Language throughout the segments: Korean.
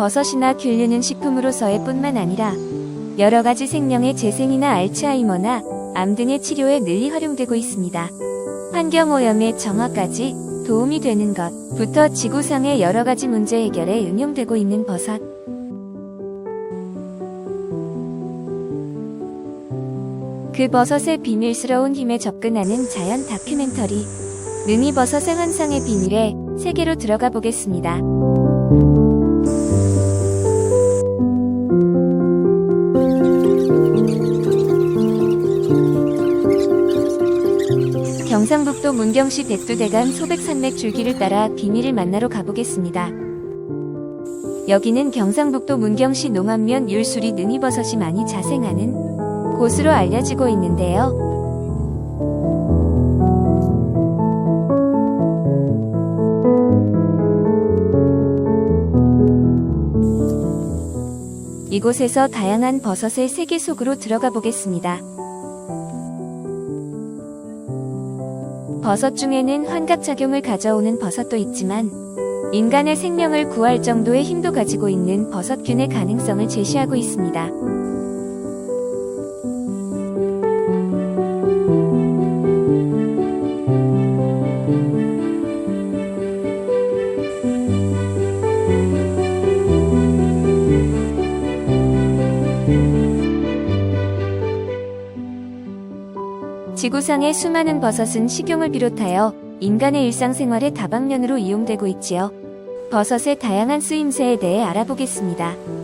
버섯이나 균류는 식품으로서의 뿐만 아니라 여러 가지 생명의 재생이나 알츠하이머나 암 등의 치료에 널리 활용되고 있습니다. 환경오염의 정화까지 도움이 되는 것부터 지구상의 여러 가지 문제 해결에 응용되고 있는 버섯. 그 버섯의 비밀스러운 힘에 접근하는 자연 다큐멘터리. 능이 버섯 생환상의 비밀에 세계로 들어가 보겠습니다. 경상북도 문경시 백두대간 소백산맥 줄기를 따라 비밀을 만나러 가보겠습니다. 여기는 경상북도 문경시 농안면 율수리 능이버섯이 많이 자생하는 곳으로 알려지고 있는데요. 이곳에서 다양한 버섯의 세계 속으로 들어가 보겠습니다. 버섯 중에는 환각작용을 가져오는 버섯도 있지만 인간의 생명을 구할 정도의 힘도 가지고 있는 버섯균의 가능성을 제시하고 있습니다. 지구상의 수많은 버섯은 식용을 비롯하여 인간의 일상생활의 다방면으로 이용되고 있지요. 버섯의 다양한 쓰임새에 대해 알아보겠습니다.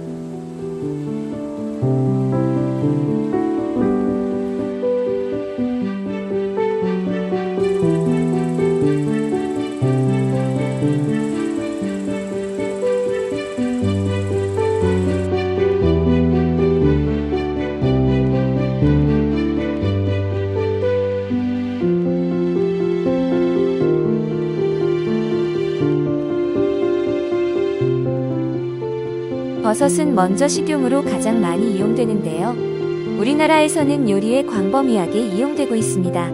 버섯은 먼저 식용으로 가장 많이 이용되는데요. 우리나라에서는 요리에 광범위하게 이용되고 있습니다.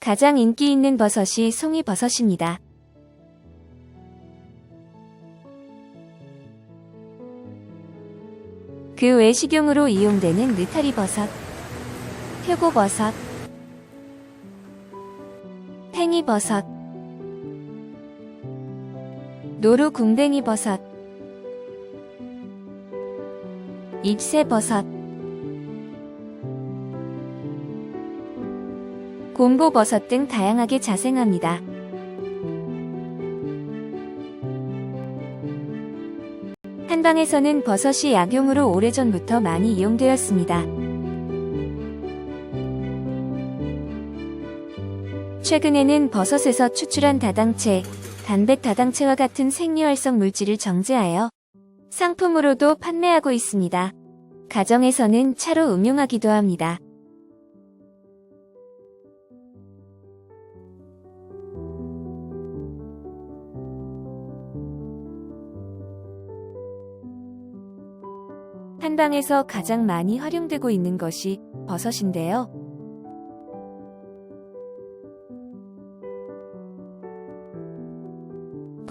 가장 인기 있는 버섯이 송이버섯입니다. 그 외 식용으로 이용되는 느타리버섯, 표고버섯, 팽이버섯, 노루 궁뎅이 버섯, 잎새 버섯, 곰보 버섯 등 다양하게 자생합니다. 한방에서는 버섯이 약용으로 오래전부터 많이 이용되었습니다. 최근에는 버섯에서 추출한 다당체, 단백 다당체와 같은 생리활성 물질을 정제하여 상품으로도 판매하고 있습니다. 가정에서는 차로 음용하기도 합니다. 한방에서 가장 많이 활용되고 있는 것이 버섯인데요.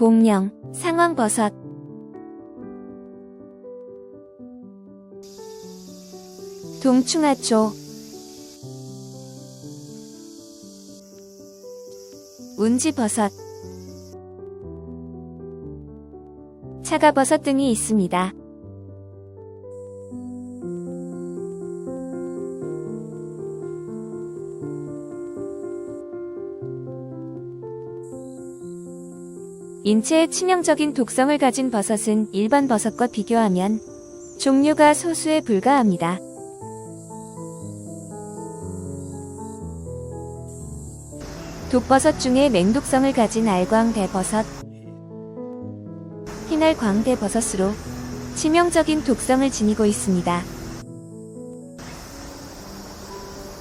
복령, 상황버섯. 동충하초. 운지버섯. 차가버섯 등이 있습니다. 인체에 치명적인 독성을 가진 버섯은 일반 버섯과 비교하면 종류가 소수에 불과합니다. 독버섯 중에 맹독성을 가진 알광대버섯, 흰알광대버섯으로 치명적인 독성을 지니고 있습니다.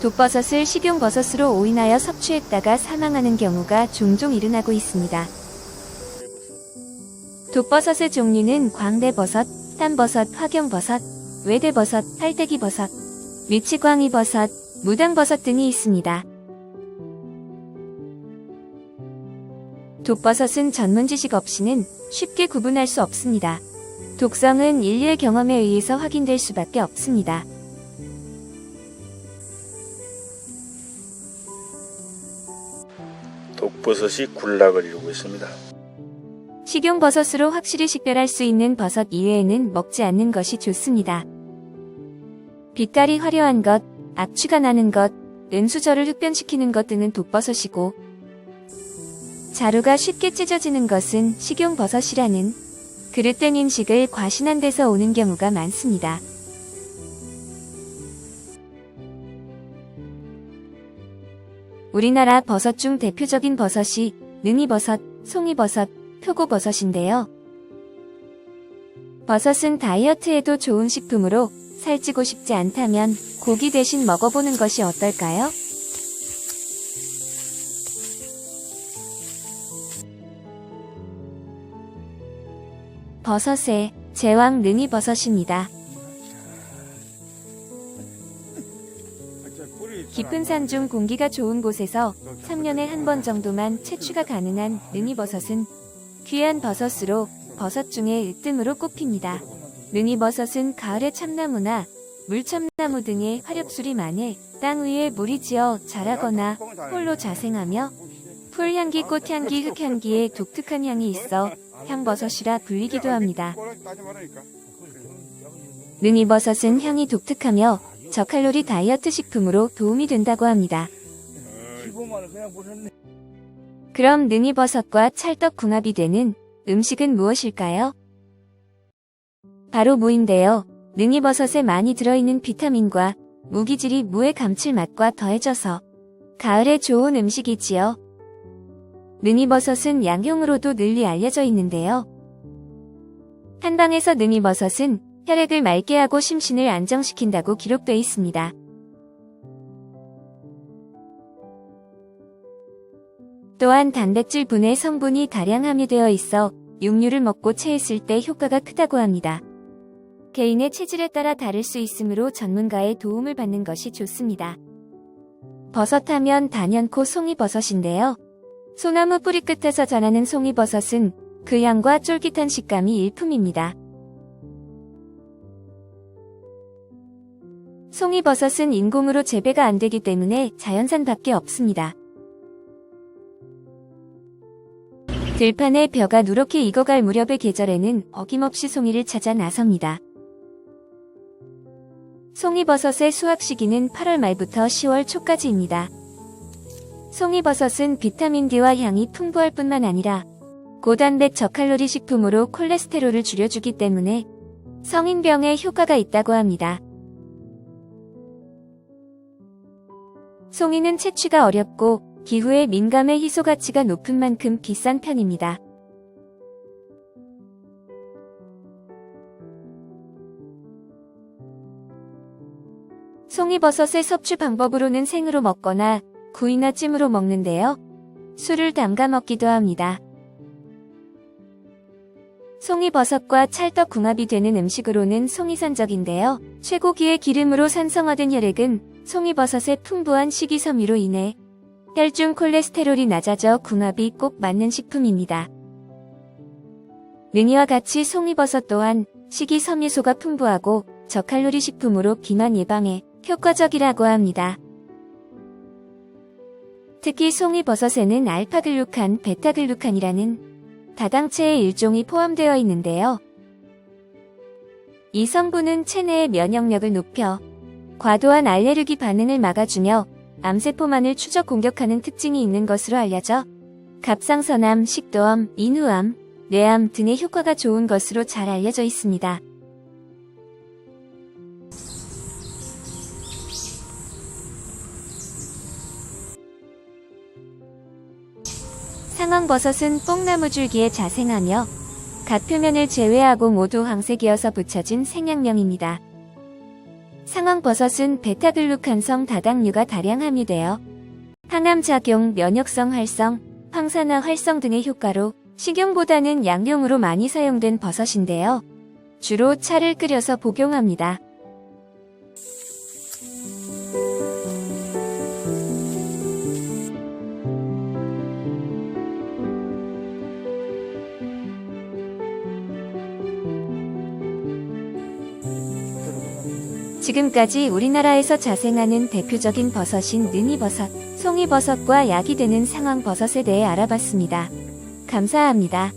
독버섯을 식용버섯으로 오인하여 섭취했다가 사망하는 경우가 종종 일어나고 있습니다. 독버섯의 종류는 광대버섯, 땀버섯, 화경버섯, 외대버섯, 팔대기버섯, 미치광이버섯, 무당버섯 등이 있습니다. 독버섯은 전문 지식 없이는 쉽게 구분할 수 없습니다. 독성은 인류의 경험에 의해서 확인될 수밖에 없습니다. 독버섯이 군락을 이루고 있습니다. 식용버섯으로 확실히 식별할 수 있는 버섯 이외에는 먹지 않는 것이 좋습니다. 빛깔이 화려한 것, 악취가 나는 것, 은수저를 흡변시키는 것 등은 독버섯이고 자루가 쉽게 찢어지는 것은 식용버섯이라는 그릇된 인식을 과신한 데서 오는 경우가 많습니다. 우리나라 버섯 중 대표적인 버섯이 능이버섯, 송이버섯, 표고버섯인데요. 버섯은 다이어트에도 좋은 식품으로 살찌고 싶지 않다면 고기 대신 먹어보는 것이 어떨까요? 버섯의 제왕 능이버섯입니다. 깊은 산 중 공기가 좋은 곳에서 3년에 한 번 정도만 채취가 가능한 능이버섯은 귀한 버섯으로 버섯 중에 으뜸으로 꼽힙니다. 능이버섯은 가을에 참나무나 물참나무 등의 화력술이 많해 땅 위에 물이 지어 자라거나 홀로 자생하며 풀향기, 꽃향기, 흙향기에 독특한 향이 있어 향버섯이라 불리기도 합니다. 능이버섯은 향이 독특하며 저칼로리 다이어트 식품으로 도움이 된다고 합니다. 그럼 능이버섯과 찰떡궁합이 되는 음식은 무엇일까요? 바로 무인데요. 능이버섯에 많이 들어있는 비타민과 무기질이 무의 감칠맛과 더해져서 가을에 좋은 음식이지요. 능이버섯은 양용으로도 널리 알려져 있는데요. 한방에서 능이버섯은 혈액을 맑게 하고 심신을 안정시킨다고 기록돼 있습니다. 또한 단백질 분해 성분이 다량 함유되어 있어 육류를 먹고 체했을 때 효과가 크다고 합니다. 개인의 체질에 따라 다를 수 있으므로 전문가의 도움을 받는 것이 좋습니다. 버섯하면 단연코 송이버섯인데요. 소나무 뿌리 끝에서 자라는 송이버섯은 그 향과 쫄깃한 식감이 일품입니다. 송이버섯은 인공으로 재배가 안 되기 때문에 자연산밖에 없습니다. 들판에 벼가 누렇게 익어갈 무렵의 계절에는 어김없이 송이를 찾아 나섭니다. 송이버섯의 수확 시기는 8월 말부터 10월 초까지입니다. 송이버섯은 비타민 D와 향이 풍부할 뿐만 아니라 고단백 저칼로리 식품으로 콜레스테롤을 줄여주기 때문에 성인병에 효과가 있다고 합니다. 송이는 채취가 어렵고 기후에 민감해 희소 가치가 높은 만큼 비싼 편입니다. 송이버섯의 섭취 방법으로는 생으로 먹거나 구이나 찜으로 먹는데요. 술을 담가 먹기도 합니다. 송이버섯과 찰떡 궁합이 되는 음식으로는 송이산적인데요. 쇠고기의 기름으로 산성화된 혈액은 송이버섯의 풍부한 식이섬유로 인해 혈중 콜레스테롤이 낮아져 궁합이 꼭 맞는 식품입니다. 능이와 같이 송이버섯 또한 식이섬유소가 풍부하고 저칼로리 식품으로 비만 예방에 효과적이라고 합니다. 특히 송이버섯에는 알파글루칸, 베타글루칸이라는 다당체의 일종이 포함되어 있는데요. 이 성분은 체내의 면역력을 높여 과도한 알레르기 반응을 막아주며 암세포만을 추적 공격하는 특징이 있는 것으로 알려져 갑상선암, 식도암, 인후암, 뇌암 등의 효과가 좋은 것으로 잘 알려져 있습니다. 상황버섯은 뽕나무 줄기에 자생하며 갓 표면을 제외하고 모두 황색이어서 붙여진 생양명입니다. 상황버섯은 베타글루칸성 다당류가 다량 함유되어 항암작용, 면역성 활성, 황산화 활성 등의 효과로 식용보다는 양용으로 많이 사용된 버섯인데요. 주로 차를 끓여서 복용합니다. 지금까지 우리나라에서 자생하는 대표적인 버섯인 능이버섯, 송이버섯과 약이 되는 상황버섯에 대해 알아봤습니다. 감사합니다.